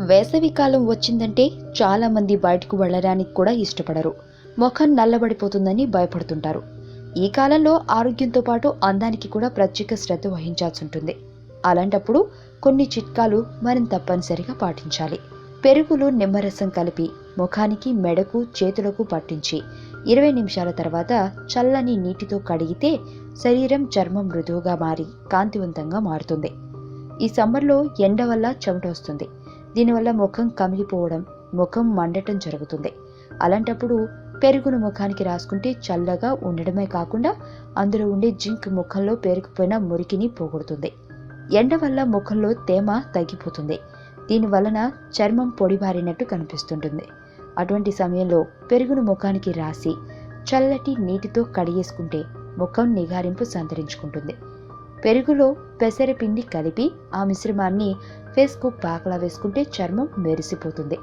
వేసవికాలం వచ్చిందంటే చాలామంది బయటకు వెళ్ళడానికి కూడా ఇష్టపడరు. ముఖం నల్లబడిపోతుందని భయపడుతుంటారు. ఈ కాలంలో ఆరోగ్యంతో పాటు అందానికి కూడా ప్రత్యేక శ్రద్ధ వహించాల్సి ఉంటుంది. అలాంటప్పుడు కొన్ని చిట్కాలు మరింత తప్పనిసరిగా పాటించాలి. పెరుగులో నిమ్మరసం కలిపి ముఖానికి మెడకు చేతులకు పట్టించి ఇరవై నిమిషాల తర్వాత చల్లని నీటితో కడిగితే శరీరం చర్మం మృదువుగా మారి కాంతివంతంగా మారుతుంది. ఈ సమ్మర్లో ఎండ వల్ల చెమట వస్తుంది. దీనివల్ల ముఖం కమిలిపోవడం ముఖం మండటం జరుగుతుంది. అలాంటప్పుడు పెరుగును ముఖానికి రాసుకుంటే చల్లగా ఉండడమే కాకుండా అందులో ఉండే జింక్ ముఖంలో పేరుకుపోయిన మురికిని పోగొడుతుంది. ఎండ వల్ల ముఖంలో తేమ తగ్గిపోతుంది. దీని వలన చర్మం పొడిబారినట్టు కనిపిస్తుంటుంది. అటువంటి సమయంలో పెరుగును ముఖానికి రాసి చల్లటి నీటితో కడిగేసుకుంటే ముఖం నిగారింపు సంతరించుకుంటుంది. పెరుగులో పెసరపిండి కలిపి ఆ మిశ్రమాన్ని ఫేస్కు పాకలా వేసుకుంటే చర్మం మెరిసిపోతుంది.